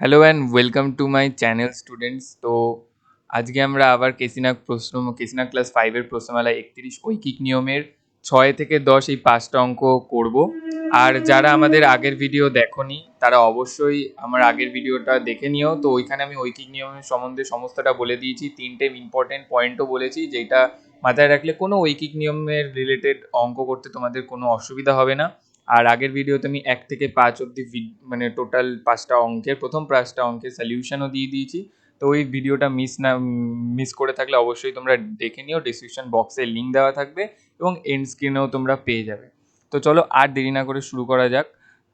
Hello and welcome to my channel students তো আজকে আমরা আবার কেসিনাক প্রশ্ন, কেসিনাক ক্লাস ফাইভের প্রশ্নমালা একত্রিশ ঐকিক নিয়মের ছয় থেকে দশ এই পাঁচটা অঙ্ক করব। আর যারা আমাদের আগের ভিডিও দেখোনি, তারা অবশ্যই আমার আগের ভিডিওটা দেখে নিও। তো ওইখানে আমি ঐকিক নিয়মের সম্বন্ধে সমস্তটা বলে দিয়েছি, তিনটে ইম্পর্টেন্ট পয়েন্টও বলেছি, যেটা মাথায় রাখলে কোনো ঐকিক নিয়মের রিলেটেড অঙ্ক করতে তোমাদের কোনো অসুবিধা হবে না। আর আগের ভিডিওতে আমি এক থেকে পাঁচ অব্দি মানে টোটাল পাঁচটা অঙ্কের, প্রথম পাঁচটা অঙ্কের সলিউশনও দিয়ে দিয়েছি। তো ওই ভিডিওটা মিস না মিস করে থাকলে অবশ্যই তোমরা দেখে নিও ডিসক্রিপশন বক্সে লিঙ্ক দেওয়া থাকবে এবং এন্ড স্ক্রিনেও তোমরা পেয়ে যাবে। তো চলো আর দেরি না করে শুরু করা যাক।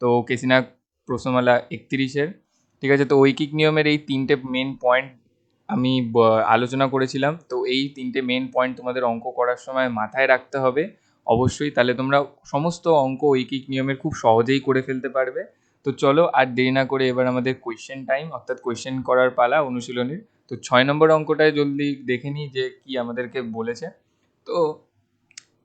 তো কেসিনা প্রশ্নমালা একত্রিশের। ঠিক আছে, তো ঐকিক নিয়মের এই তিনটে মেন পয়েন্ট আমি আলোচনা করেছিলাম। তো এই তিনটে মেন পয়েন্ট তোমাদের অঙ্ক করার সময় মাথায় রাখতে হবে। অবশ্যই, তাহলে তোমরা সমস্ত অঙ্ক ঐকিক নিয়মের খুব সহজেই করে ফেলতে পারবে। তো চলো, আর দেরি না করে এবার আমাদের কোয়েশ্চেন টাইম অর্থাৎ কোয়েশ্চেন করার পালা অনুশীলনের। তো ছয় নম্বর অঙ্কটায় জলদি দেখে নিই যে কি আমাদেরকে বলেছে। তো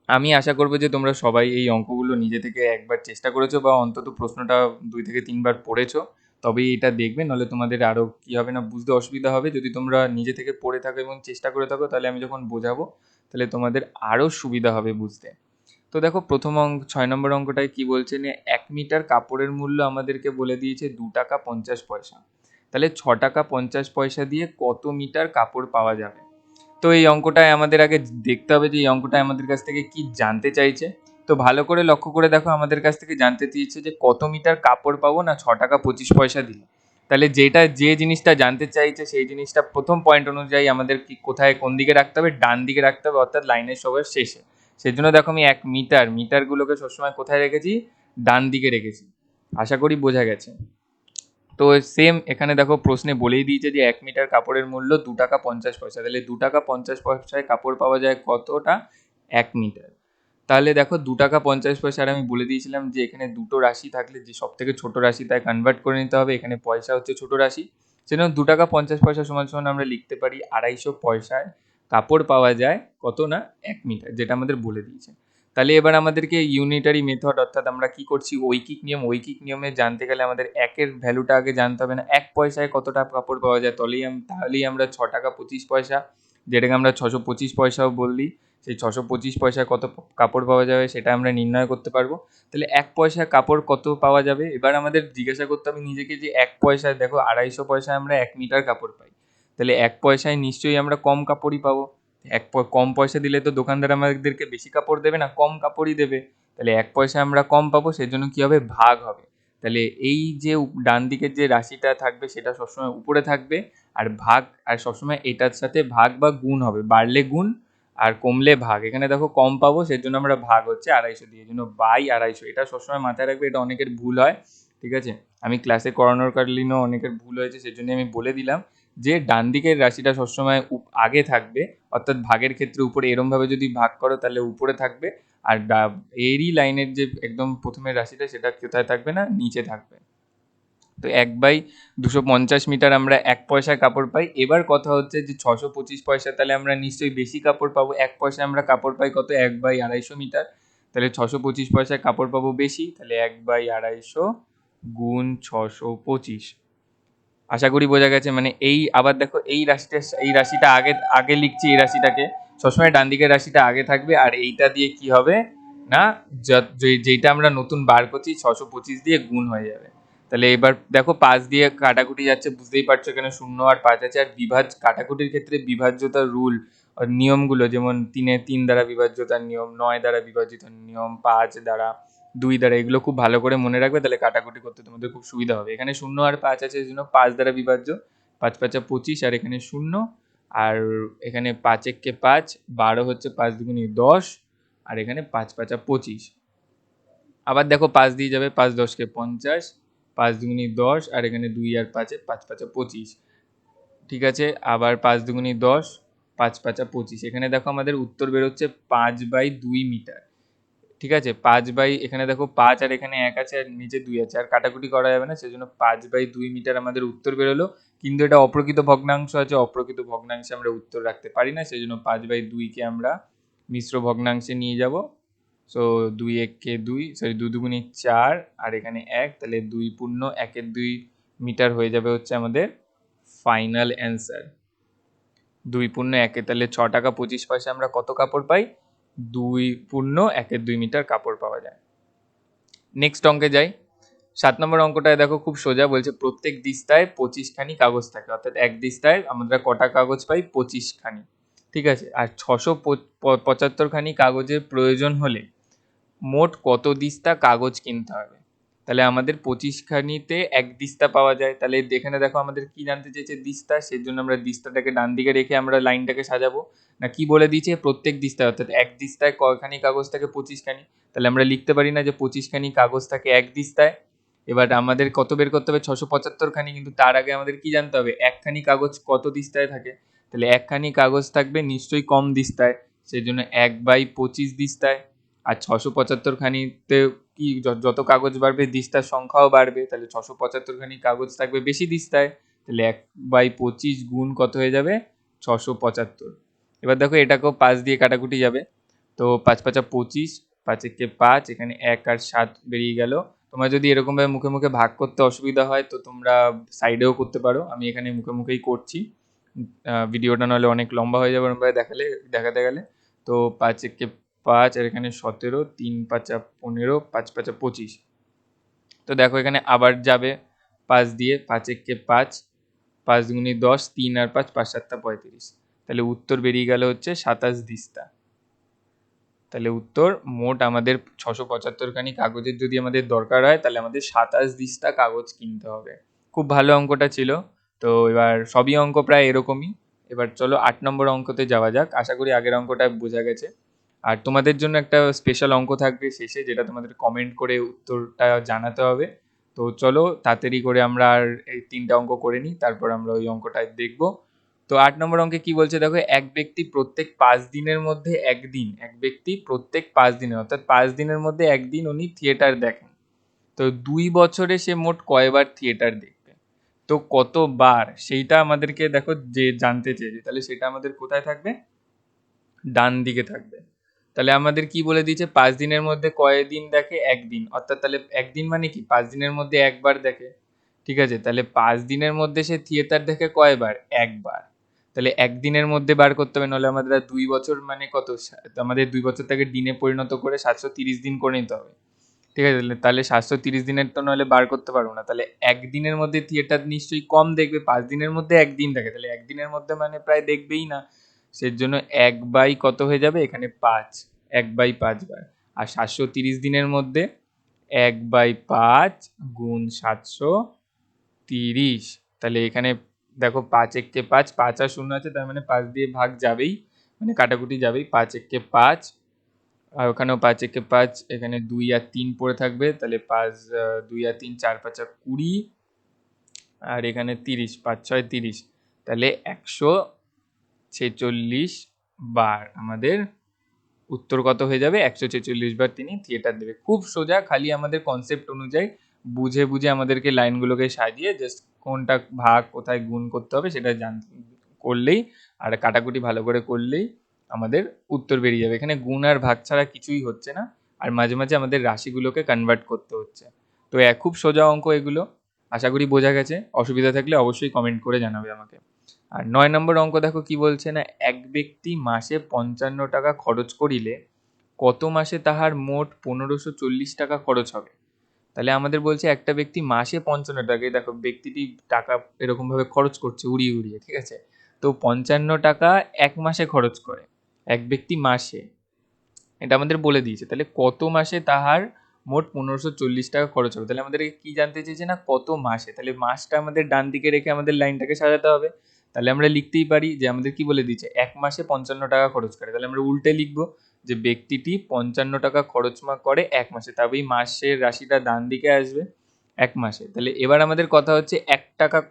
আমি আশা করব যে তোমরা সবাই এই অঙ্কগুলো নিজে থেকে একবার চেষ্টা করেছ বা অন্তত প্রশ্নটা দুই থেকে তিনবার পড়েছো। তবেই এটা দেখবে নাহলে তোমাদের আরও কী হবে না বুঝতে অসুবিধা হবে। যদি তোমরা নিজে থেকে পড়ে থাকো এবং চেষ্টা করে থাকো, তাহলে আমি যখন বোঝাবো, তাহলে তোমাদের আরও সুবিধা হবে বুঝতে। তো দেখো প্রথম অঙ্ক, ছয় নম্বর অঙ্কটায় কি বলছে যে এক মিটার কাপড়ের মূল্য আমাদেরকে বলে দিয়েছে দু টাকা পঞ্চাশ পয়সা। তাহলে ছ টাকা পঞ্চাশ পয়সা দিয়ে কত মিটার কাপড় পাওয়া যাবে? তো এই অঙ্কটায় আমাদের আগে দেখতে হবে যে এই অঙ্কটায় আমাদের কাছ থেকে কি জানতে চাইছে। তো ভালো করে লক্ষ্য করে দেখো, আমাদের কাছ থেকে জানতে চেয়েছে যে কত মিটার কাপড় পাবো না ছ টাকা পঁচিশ পয়সা দিলে তাহলে যেটা, যে জিনিসটা জানতে চাইছে সেই জিনিসটা প্রথম পয়েন্ট অনুযায়ী আমাদের কি কোথায় কোন দিকে রাখতে হবে? ডান দিকে রাখতে হবে, অর্থাৎ লাইনের সবার শেষে। সেজন্য দেখো আমি এক মিটার, মিটারগুলোকে সবসময় কোথায় রেখেছি? ডান দিকে রেখেছি। আশা করি বোঝা গেছে। তো সেম এখানে দেখো প্রশ্নে বলেই দিয়েছে যে এক মিটার কাপড়ের মূল্য দু টাকা পঞ্চাশ পয়সা। তাহলে দু টাকা পঞ্চাশ পয়সায় কাপড় পাওয়া যায় কতটা? এক মিটার। তাহলে দেখো দু টাকা পঞ্চাশ পয়সা আর আমি বলে দিয়েছিলাম যে এখানে দুটো রাশি থাকলে যে সব থেকে ছোটো রাশি তাই কনভার্ট করে নিতে হবে। এখানে পয়সা হচ্ছে ছোটো রাশি। সেজন্য দু টাকা পঞ্চাশ পয়সা সমান সমান আমরা লিখতে পারি আড়াইশো পয়সায়। কাপড় পাওয়া যায় কত না এক মিটার, যেটা আমাদের বলে দিয়েছে। তাহলে এবার আমাদেরকে ইউনিটারি মেথড অর্থাৎ আমরা কি করছি? ঐকিক নিয়ম, ঐকিক নিয়মে জানতে গেলে আমাদের একের ভ্যালুটা আগে জানতে হবে না। এক পয়সায় কতটা কাপড় পাওয়া যায়? তাহলেই তাহলেই আমরা ছ টাকা পঁচিশ পয়সা, যেটাকে আমরা ছশো পঁচিশ পয়সাও বললি, সেই ছশো পঁচিশ পয়সায় কত কাপড় পাওয়া যাবে সেটা আমরা নির্ণয় করতে পারব। তাহলে এক পয়সায় কাপড় কত পাওয়া যাবে? এবার আমাদের জিজ্ঞাসা করতে হবে নিজেকে যে এক পয়সায়, দেখো আড়াইশো পয়সায় আমরা এক মিটার কাপড় পাই। তাহলে এক পয়সায় নিশ্চয়ই আমরা কম কাপড়ই পাবো। এক কম পয়সা দিলে তো দোকানদার আমাদেরকে বেশি কাপড় দেবে না, কম কাপড়ই দেবে। তাহলে এক পয়সা আমরা কম পাবো, সেজন্য কী হবে? ভাগ হবে। তাহলে এই যে ডান দিকের যে রাশিটা থাকবে, সেটা সবসময় উপরে থাকবে, আর ভাগ, আর সবসময় এটার সাথে ভাগ বা গুণ হবে। বাড়লে গুণ, আর কমলে ভাগ। এখানে দেখো কম পাবো, সেজন্য আমরা ভাগ হচ্ছে আড়াইশো দিয়ে। জন্য বাই আড়াইশো। এটা সবসময় মাথায় রাখবে, এটা অনেকের ভুল হয়, ঠিক আছে? আমি ক্লাসে করানোর কালীনও অনেকের ভুল হয়েছে সেজন্য আমি বলে দিলাম। যে ডান দিকের রাশিটা সবসময় আগে থাকবে, অর্থাৎ ভাগের ক্ষেত্রে উপরে এরমভাবে যদি ভাগ করো তাহলে উপরে থাকবে, আর এরই লাইনের যে একদম প্রথমের রাশিটা সেটা কোথায় থাকবে না? নিচে থাকবে। তো এক বাই দুশো পঞ্চাশ মিটার আমরা এক পয়সায় কাপড় পাই। এবার কথা হচ্ছে যে ছশো পঁচিশ পয়সা তাহলে আমরা নিশ্চয়ই বেশি কাপড় পাবো। এক পয়সায় আমরা কাপড় পাই কত? এক বাই আড়াইশো মিটার। তাহলে ছশো পঁচিশ পয়সায় কাপড় পাবো বেশি। তাহলে এক বাই আড়াইশো গুণ ছশো পঁচিশ। আশা করি বোঝা গেছে মানে এই, আবার দেখো এই রাশিটা এই রাশিটা আগে আগে লিখছি এই রাশিটাকে। সবসময় ডান দিকের রাশিটা আগে থাকবে, আর এইটা দিয়ে কি হবে না যেইটা আমরা নতুন বার করছি, ছশো পঁচিশ দিয়ে গুণ হয়ে যাবে। তাহলে এবার দেখো পাঁচ দিয়ে কাটাকুটি যাচ্ছে, বুঝতেই পারছ এখানে শূন্য আর পাঁচ আছে, আর বিভাজ, কাটাকুটির ক্ষেত্রে বিভাজ্যতার রুল নিয়মগুলো, যেমন তিনে তিন দ্বারা বিভাজ্যতার নিয়ম, নয় দ্বারা বিভাজিত নিয়ম, পাঁচ দ্বারা দুই দ্বারা, এগুলো খুব ভালো করে মনে রাখবে, তাহলে কাটাকুটি করতে তোমাদের খুব সুবিধা হবে। এখানে শূন্য আর পাঁচ আছে, এই জন্য পাঁচ দ্বারা বিভাজ্য। পাঁচ পাঁচা পঁচিশ, আর এখানে শূন্য। আর এখানে পাঁচ এককে পাঁচ, বারো হচ্ছে পাঁচ দুগুণি দশ, আর এখানে পাঁচ পাঁচা পঁচিশ। আবার দেখো পাঁচ দিয়ে যাবে, পাঁচ দশকে পঞ্চাশ, পাঁচ দুগুণি দশ, আর এখানে দুই আর পাঁচে পাঁচ পাঁচা পঁচিশ। ঠিক আছে? আবার পাঁচ দুগুণি দশ, পাঁচ পাঁচা পঁচিশ। এখানে দেখো আমাদের উত্তর বেরোচ্ছে পাঁচ বাই দুই মিটার। ঠিক আছে? পাঁচ বাই, এখানে দেখো পাঁচ আর এখানে এক আছে আর নিচে দুই আছে। আর কাটাকুটি করা যাবে না, সেজন্য পাঁচ বাই দুই মিটার আমাদের উত্তর বেরোলো। কিন্তু এটা অপ্রকৃত ভগ্নাংশ আছে, অপ্রকৃত ভগ্নাংশে আমরা উত্তর রাখতে পারি না, সেজন্য পাঁচ বাই দুইকে আমরা মিশ্র ভগ্নাংশে নিয়ে যাব। সো দুই এককে দুই সরি দু দুগুণি চার, আর এখানে এক, তাহলে দুই পূর্ণ একের দুই মিটার হয়ে যাবে হচ্ছে আমাদের ফাইনাল অ্যান্সার দুই পূর্ণ একে তাহলে ছ টাকা পঁচিশ পয়সা আমরা কত কাপড় পাই? দুই পূর্ণ, একের দুই মিটার কাপড় পাওয়া যায়। নেক্সট অঙ্কে যাই। সাত নম্বর অঙ্কটায় দেখো খুব সোজা বলছে, প্রত্যেক দিস্তায় পঁচিশখানি কাগজ থাকে। অর্থাৎ এক দিস্তায় আমরা কটা কাগজ পাই? পঁচিশখানি। ঠিক আছে? আর ছশো পঁচাত্তরখানি কাগজের প্রয়োজন হলে মোট কত দিস্তা কাগজ কিনতে হবে? তাহলে আমাদের পঁচিশখানিতে এক দিস্তা পাওয়া যায়। তাহলে এখানে দেখো আমাদের কি জানতে চেয়েছে দিস্তা সেই জন্য আমরা দিস্তাটাকে ডান দিকে রেখে আমরা লাইনটাকে সাজাবো। না, কি বলে দিয়েছে? প্রত্যেক দিস্তায় অর্থাৎ এক দিস্তায় কয়খানি কাগজ থাকে? পঁচিশখানি তাহলে আমরা লিখতে পারি না যে পঁচিশখানি কাগজ থাকে এক দিস্তায়। এবার আমাদের কত বের করতে হবে? ছশো পঁচাত্তরখানি কিন্তু তার আগে আমাদের কি জানতে হবে? একখানি কাগজ কত দিস্তায় থাকে? তাহলে একখানি কাগজ থাকবে নিশ্চয়ই কম দিস্তায় সেই জন্য এক বাই পঁচিশ দিস্তায়। আর ছশো পঁচাত্তরখানিতে কি যত কাগজ বাড়বে, দিস্তার সংখ্যাও বাড়বে, তাহলে ছশো পঁচাত্তরখানি কাগজ থাকবে বেশি দিস্তায়, তাহলে এক বাই পঁচিশ গুণ কত হয়ে যাবে? ছশো পঁচাত্তর। এবার দেখো এটাকেও পাঁচ দিয়ে কাটাকুটি যাবে। তো পাঁচ পাঁচা পঁচিশ, পাঁচ একে পাঁচ, এখানে এক আর সাত বেরিয়ে গেল। তোমরা যদি এরকমভাবে মুখে মুখে ভাগ করতে অসুবিধা হয়, তো তোমরা সাইডেও করতে পারো। আমি এখানে মুখে মুখেই করছি। ভিডিওটা নাহলে অনেক লম্বা হয়ে যাবে দেখালে, দেখাতে গেলে। তো পাঁচ একে পাঁচ আর এখানে সতেরো, তিন পাঁচা পনেরো, পাঁচ পাঁচা পঁচিশ। তো দেখো এখানে আবার যাবে পাঁচ দিয়ে পাঁচ একে পাঁচ পাঁচ দুগুনি দশ, তিন আর পাঁচ পাঁচ সাতটা পঁয়ত্রিশ। তাহলে উত্তর বেরিয়ে গেল হচ্ছে সাতাশ দিস্তা। তাহলে উত্তর মোট আমাদের ছশো পঁচাত্তরখানি কাগজের যদি আমাদের দরকার হয়, তাহলে আমাদের সাতাশ দিস্তা কাগজ কিনতে হবে। খুব ভালো অঙ্কটা ছিল। তো এবার সবই অঙ্ক প্রায় এরকমই। এবার চলো আট নম্বর অঙ্কতে যাওয়া যাক। আশা করি আগের অঙ্কটা বোঝা গেছে। আর তোমাদের জন্য একটা স্পেশাল অঙ্ক থাকবে শেষে, যেটা তোমাদের কমেন্ট করে উত্তরটা জানাতে হবে। তো চলো, তাড়াতাড়ি করে আমরা আর এই তিনটা অঙ্ক করে নিই, তারপর আমরা ওই অঙ্কটা দেখব। তো আট নম্বর অঙ্কে কি বলছে দেখো, এক ব্যক্তি প্রত্যেক পাঁচ দিনের মধ্যে একদিন, এক ব্যক্তি প্রত্যেক পাঁচ দিনে, অর্থাৎ পাঁচ দিনের মধ্যে একদিন উনি থিয়েটার দেখেন। তো দুই বছরে সে মোট কয়বার থিয়েটার দেখবে? তো কতবার? সেইটা আমাদেরকে দেখো যে জানতে চেয়েছে। তাহলে সেটা আমাদের কোথায় থাকবে? ডান দিকে থাকবে। তাহলে আমাদের কি বলে দিয়েছে? পাঁচ দিনের মধ্যে কয় দিন দেখে? একদিন। অর্থাৎ তাহলে একদিন মানে কি? পাঁচ দিনের মধ্যে একবার দেখে। ঠিক আছে? তাহলে পাঁচ দিনের মধ্যে সে থিয়েটার দেখে কয়বার? একবার। তাহলে একদিনের মধ্যে বার করতে হবে, নাহলে আমাদের দুই বছর মানে কত? আমাদের দুই বছর থেকে দিনে পরিণত করে সাতশো তিরিশ দিন করে নিতে হবে। ঠিক আছে? তাহলে সাতশো তিরিশ দিনের তো নাহলে বার করতে পারব না। তাহলে একদিনের মধ্যে থিয়েটার নিশ্চয়ই কম দেখবে, পাঁচ দিনের মধ্যে একদিন দেখে। তাহলে একদিনের মধ্যে মানে প্রায় দেখবেই না। সের জন্য এক বাই কত হয়ে যাবে? এখানে পাঁচ। এক বাই পাঁচ বার। আর সাতশো তিরিশ দিনের মধ্যে এক বাই পাঁচ গুণ সাতশো তিরিশ। তাহলে এখানে দেখো পাঁচ এককে পাঁচ পাঁচ আর শূন্য আছে, তার মানে পাঁচ দিয়ে ভাগ যাবেই। মানে কাটাকুটি যাবেই। পাঁচ এককে পাঁচ, আর ওখানেও পাঁচ একে পাঁচ, এখানে দুই আর তিন পড়ে থাকবে। তাহলে পাঁচ, দুই আর তিন, চার, পাঁচ আর কুড়ি। আর এখানে তিরিশ, পাঁচ, ছয়, তিরিশ। তাহলে একশো ছেচল্লিশ বার আমাদের উত্তর কত হয়ে যাবে? একশো ছেচল্লিশ বার তিনি থিয়েটার দেবে। খুব সোজা খালি আমাদের কনসেপ্ট অনুযায়ী বুঝে বুঝে আমাদেরকে লাইনগুলোকে সাজিয়ে জাস্ট কোনটা ভাগ, কোথায় গুণ করতে হবে সেটা জান, করলেই আর কাটাকুটি ভালো করে করলেই আমাদের উত্তর বেরিয়ে যাবে। এখানে গুণ আর ভাগ ছাড়া কিছুই হচ্ছে না। আর মাঝে মাঝে আমাদের রাশিগুলোকে কনভার্ট করতে হচ্ছে। তো খুব সোজা অঙ্ক এগুলো। আশা করি বোঝা গেছে। অসুবিধা থাকলে অবশ্যই কমেন্ট করে জানাবে আমাকে। আর নয় নম্বর অঙ্ক দেখো কি বলছে না, এক ব্যক্তি মাসে পঞ্চান্ন টাকা খরচ করিলে কত মাসে তাহার মোট পনেরোশো চল্লিশ টাকা খরচ হবে? তাহলে আমাদের বলছে একটা ব্যক্তি মাসে পঞ্চান্ন টাকায় দেখো ব্যক্তিটি টাকা এরকমভাবে খরচ করছে উড়িয়ে উড়িয়ে, ঠিক আছে? তো পঞ্চান্ন টাকা এক মাসে খরচ করে, এক ব্যক্তি মাসে, এটা আমাদের বলে দিয়েছে। তাহলে কত মাসে তাহার মোট পনেরোশো চল্লিশ টাকা খরচ হবে? তাহলে আমাদের কি জানতে চেয়েছে না, কত মাসে? তাহলে মাসটা আমাদের ডান দিকে রেখে আমাদের লাইনটাকে সাজাতে হবে। তাহলে আমরা লিখতেই পারি যে আমাদের কি বলে দিচ্ছে এক মাসে পঞ্চান্ন টাকা খরচ করে। তাহলে আমরা উল্টে লিখব যে ব্যক্তিটি পঞ্চান্ন টাকা খরচ করে এক মাসে। তবেই মাসের রাশিটা ডান দিকে আসবে এক মাসে। তাহলে এবার আমাদের কথা হচ্ছে এক টাকা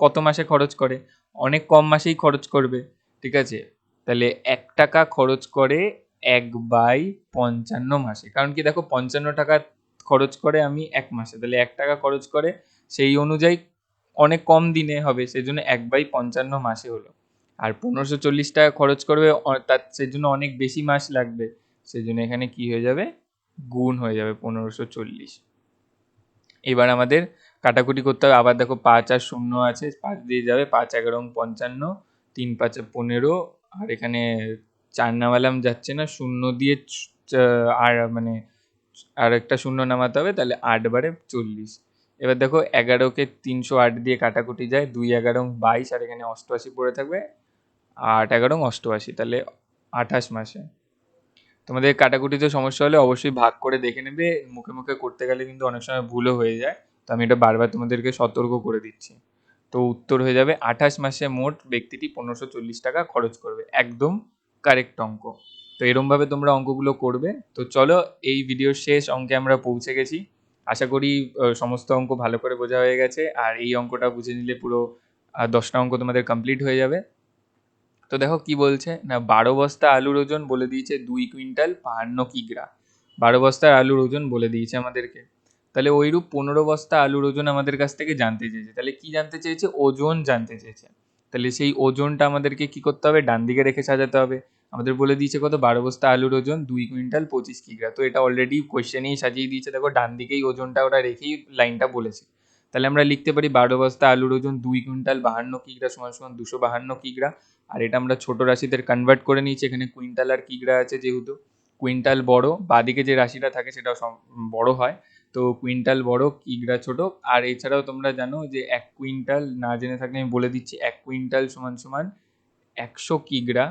কত মাসে খরচ করে? অনেক কম মাসেই খরচ করবে, ঠিক আছে? তাহলে এক টাকা খরচ করে এক বাই পঞ্চান্ন মাসে। কারণ কি দেখো, পঞ্চান্ন টাকা খরচ করে আমি এক মাসে। তাহলে এক টাকা খরচ করে সেই অনুযায়ী অনেক কম দিনে হবে সেই জন্য এক বাই পঞ্চান্ন মাসে হলো। আর পনেরোশো চল্লিশ টাকা খরচ করবে তার সেই জন্য অনেক বেশি মাস লাগবে সেই জন্য এখানে কি হয়ে যাবে? গুণ হয়ে যাবে পনেরোশো চল্লিশ। এবার আমাদের কাটাকুটি করতে হবে। আবার দেখো পাঁচ আর শূন্য আছে, পাঁচ দিয়ে যাবে, পাঁচ এগারো পঞ্চান্ন, তিন পাঁচ পনেরো, আর এখানে চার নামালাম, যাচ্ছে না, শূন্য দিয়ে আর মানে আর একটা শূন্য নামাতে হবে, তাহলে আট বারে চল্লিশ। এবার দেখো এগারোকে তিনশো আট দিয়ে কাটাকুটি যায়, দুই এগারো বাইশ, আর এখানে অষ্টআশি পড়ে থাকবে। আট এগারো অষ্টআশি, তাহলে আঠাশ মাসে। তোমাদের কাটাকুটিতে সমস্যা হলে অবশ্যই ভাগ করে দেখে নেবে। মুখে মুখে করতে গেলে কিন্তু অনেক সময় ভুলও হয়ে যায়। তো আমি এটা বারবার তোমাদেরকে সতর্ক করে দিচ্ছি। তো উত্তর হয়ে যাবে, আঠাশ মাসে মোট ব্যক্তিটি পনেরোশো চল্লিশ টাকা খরচ করবে। একদম কারেক্ট অঙ্ক। তো এরমভাবে তোমরা অঙ্কগুলো করবে। তো চলো এই ভিডিওর শেষ অঙ্কে আমরা পৌঁছে গেছি। আশা করি সমস্ত অঙ্ক ভালো করে বোঝা হয়ে গেছে। আর এই অঙ্কটা বুঝে নিলে পুরো দশটা অঙ্ক তোমাদের কমপ্লিট হয়ে যাবে। তো দেখো কি বলছে, না, বারো বস্তা আলুর ওজন বলে দিয়েছে দুই কুইন্টাল বাহান্ন কিগ্রা। বারো বস্তার আলুর ওজন বলে দিয়েছে আমাদেরকে। তাহলে ওইরূপ পনেরো বস্তা আলুর ওজন আমাদের কাছ থেকে জানতে চেয়েছে। তাহলে কি জানতে চেয়েছে? ওজন জানতে চেয়েছে। তাহলে সেই ওজনটা আমাদেরকে কি করতে হবে? ডান দিকে রেখে সাজাতে হবে। আমাদের বলে দিয়েছে কত? বারো বস্তা আলুর ওজন, দুই কুইন্টাল পঁচিশ কিগ্রা। তো এটা অলরেডি কোয়েশ্চেনেই সাজিয়ে দিয়েছে। দেখো, ডান দিকেই ওজনটা ওরা রেখেই লাইনটা বলেছে। তাহলে আমরা লিখতে পারি বারো বস্তা আলুর ওজন, দুই কুইন্টাল বাহান্ন কিগ্রা সমান সমান দুশো বাহান্ন কিগ্রা। আর এটা আমরা ছোট রাশিদের কনভার্ট করে নিয়েছি। এখানে কুইন্টাল আর কিগ্রা আছে যেহেতু। কুইন্টাল বড়, বাদিকে যে রাশিটা থাকে সেটা বড় হয়। তো কুইন্টাল বড়, কিগ্রা ছোট। আর এছাড়াও তোমরা জানো যে এক কুইন্টাল, না জেনে থাকলে আমি বলে দিচ্ছি, এক কুইন্টাল সমান সমান একশো কিগ্রা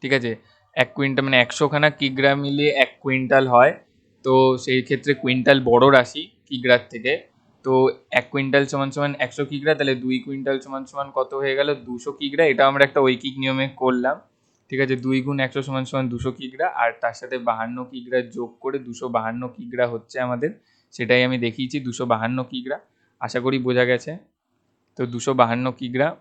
ঠিক আছে? এক কুইন্টাল মানে একশোখানা কিগ্রা মিলিয়ে এক কুইন্টাল হয়। তো সেই ক্ষেত্রে কুইন্টাল বড় রাশি কিগ্রার থেকে। তো এক কুইন্টাল সমান সমান একশো কিগ্রা, তাহলে দুই কুইন্টাল সমান সমান কত হয়ে গেল? দুশো কিগ্রা। এটা আমরা একটা ঐকিক নিয়মে করলাম। ঠিক আছে? দুই গুণ একশো সমান সমান দুশো কিগ্রা। আর তার সাথে বাহান্ন কিগ্রা যোগ করে দুশো বাহান্ন কিগ্রা হচ্ছে আমাদের। সেটাই আমি দেখিয়েছি, দুশো বাহান্ন কিগ্রা। আশা করি বোঝা গেছে। তো দুশো বাহান্ন কিগ্রা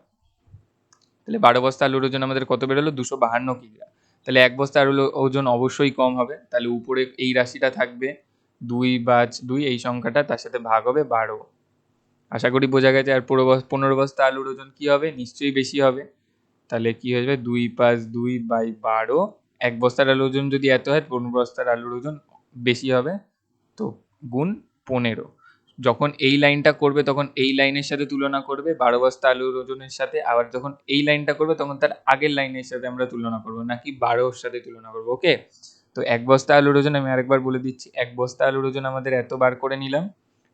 তাহলে বারো বস্তা আলুর ওজন আমাদের কত বেরোলো? দুশো বাহান্ন কিগ্রা। তাহলে এক বস্তা আলুর ওজন অবশ্যই কম হবে। তাহলে উপরে এই রাশিটা থাকবে দুই বাজ দুই, এই সংখ্যাটা তার সাথে ভাগ হবে বারো। আশা করি বোঝা গেছে। আর পুরো পনেরো বস্তা আলুর ওজন কী হবে? নিশ্চয়ই বেশি হবে। তাহলে কী হয়ে যাবে? দুই পাঁচ দুই বাই বারো। এক বস্তার আলুর ওজন যদি এত হয়, পনেরো বস্তার আলুর ওজন বেশি হবে। তো গুণ পনেরো। যখন এই লাইনটা করবে, তখন এই লাইনের সাথে তুলনা করবে, বারো বস্তা আলুর ওজনের সাথে। আবার যখন এই লাইনটা করবে, তখন তার আগের লাইনের সাথে আমরা তুলনা করব, নাকি বারোর সাথে তুলনা করব ওকে তো এক বস্তা আলুর ওজন, আমি আরেকবার বলে দিচ্ছি, এক বস্তা আলুর ওজন আমাদের এত বার করে নিলাম।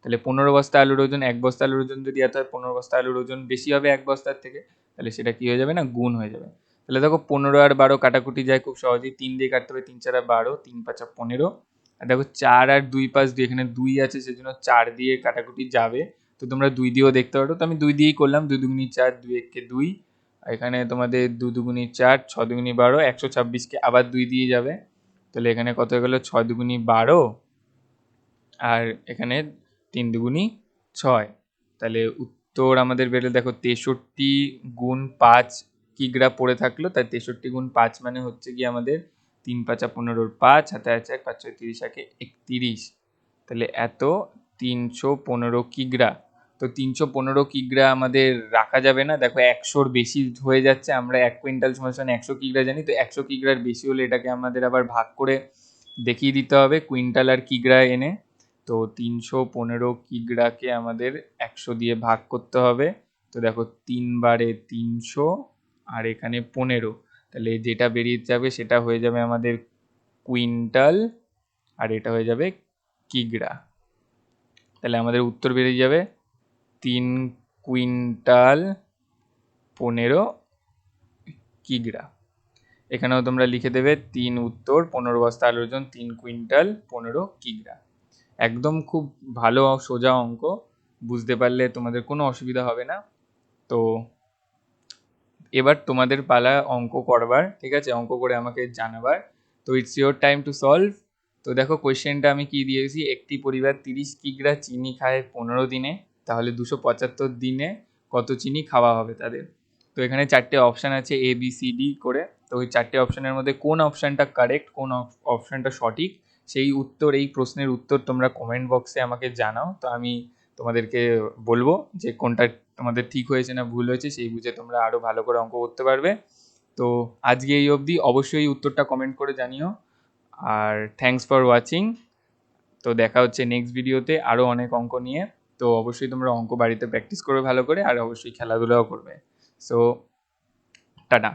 তাহলে পনেরো বস্তা আলুর ওজন, এক বস্তা আলুর ওজন যদি এত হয়, পনেরো বস্তা আলুর ওজন বেশি হবে এক বস্তার থেকে, তাহলে সেটা কি হয়ে যাবে না? গুণ হয়ে যাবে। তাহলে দেখো, পনেরো আর বারো কাটাকুটি যায় খুব সহজেই। তিন দিয়ে কাটতে হবে, তিন চার বারো, তিন পাঁচা পনেরো। দেখো চার আর দুই পাঁচ দুই এখানে দুই আছে, সেজন্য চার দিয়ে কাটাকুটি যাবে। তো তোমরা দুই দিয়েও দেখতে পারো। তো আমি দুই দিয়েই করলাম দুই দুগুনি চার, দুই এককে দুই। এখানে তোমাদের দু দুগুনি চার, ছ দুগুনি বারো, একশো ছাব্বিশকে আবার দুই দিয়ে যাবে। তাহলে এখানে কত হয়ে গেলো? ছয় দুগুনি বারো। আর এখানে তিন দুগুনি ছয়। তাহলে উত্তর আমাদের বেরোলে দেখো, তেষট্টি গুণ পাঁচ কিগ্রা পড়ে থাকল? তাই তেষট্টি গুণ পাঁচ মানে হচ্ছে কি আমাদের তিন পাঁচা পনেরোর পাঁচ হাতে আছে এক, পাঁচ ছয়, তিরিশ একে একতিরিশ। তাহলে এত তিনশো পনেরো কিগ্রা। তো তিনশো পনেরো কিগ্রা আমাদের রাখা যাবে না। দেখো একশোর বেশি হয়ে যাচ্ছে, আমরা এক কুইন্টাল সময় সময় একশো কিগ্রা জানি। তো একশো কিগ্রার বেশি হলে এটাকে আমাদের আবার ভাগ করে দেখিয়ে দিতে হবে কুইন্টাল আর কিগ্রা এনে। তো তিনশো পনেরো কিগ্রাকে আমাদের একশো দিয়ে ভাগ করতে হবে। তো দেখো তিনবারে তিনশো আর এখানে পনেরো। তাহলে যেটা বেরিয়ে যাবে সেটা হয়ে যাবে আমাদের কুইন্টাল, আর এটা হয়ে যাবে কিগড়া। তাহলে আমাদের উত্তর বেরিয়ে যাবে তিন কুইন্টাল পনেরো কিগ্রা এখানেও তোমরা লিখে দেবে তিন উত্তর, পনেরো বস্তা আলুর ওজন, তিন কুইন্টাল পনেরো কিগ্রা একদম খুব ভালো সোজা অঙ্ক, বুঝতে পারলে তোমাদের কোনো অসুবিধা হবে না। তো এবার তোমাদের পালা অঙ্ক করবার, ঠিক আছে? অঙ্ক করে আমাকে জানাবার। তো it's your time to solve তো দেখো কোয়েশ্চেনটা আমি কি দিয়েছি? একটি পরিবার তিরিশ কিগ্রা চিনি খায় পনেরো দিনে, তাহলে দুশো পঁচাত্তর দিনে কত চিনি খাওয়া হবে তাদের? তো এখানে চারটে অপশান আছে এ বি সি ডি করে। তো ওই চারটে অপশানের মধ্যে কোন অপশানটা কারেক্ট কোন অপশানটা সঠিক, সেই উত্তর, এই প্রশ্নের উত্তর তোমরা কমেন্ট বক্সে আমাকে জানাও। তো আমি তোমাদেরকে বলব যে কোনটা তোমাদের ঠিক হয়েছে না ভুল হয়েছে, সেই বুঝে তোমরা আরও ভালো করে অঙ্ক করতে পারবে। তো আজকে এই অবধি অবশ্যই উত্তরটা কমেন্ট করে জানিও। আর থ্যাঙ্কস ফর ওয়াচিং তো দেখা হচ্ছে নেক্সট ভিডিওতে আরও অনেক অঙ্ক নিয়ে। তো অবশ্যই তোমরা অঙ্ক বাড়িতে প্র্যাকটিস করবে ভালো করে, আর অবশ্যই খেলাধুলাও করবে। So tata.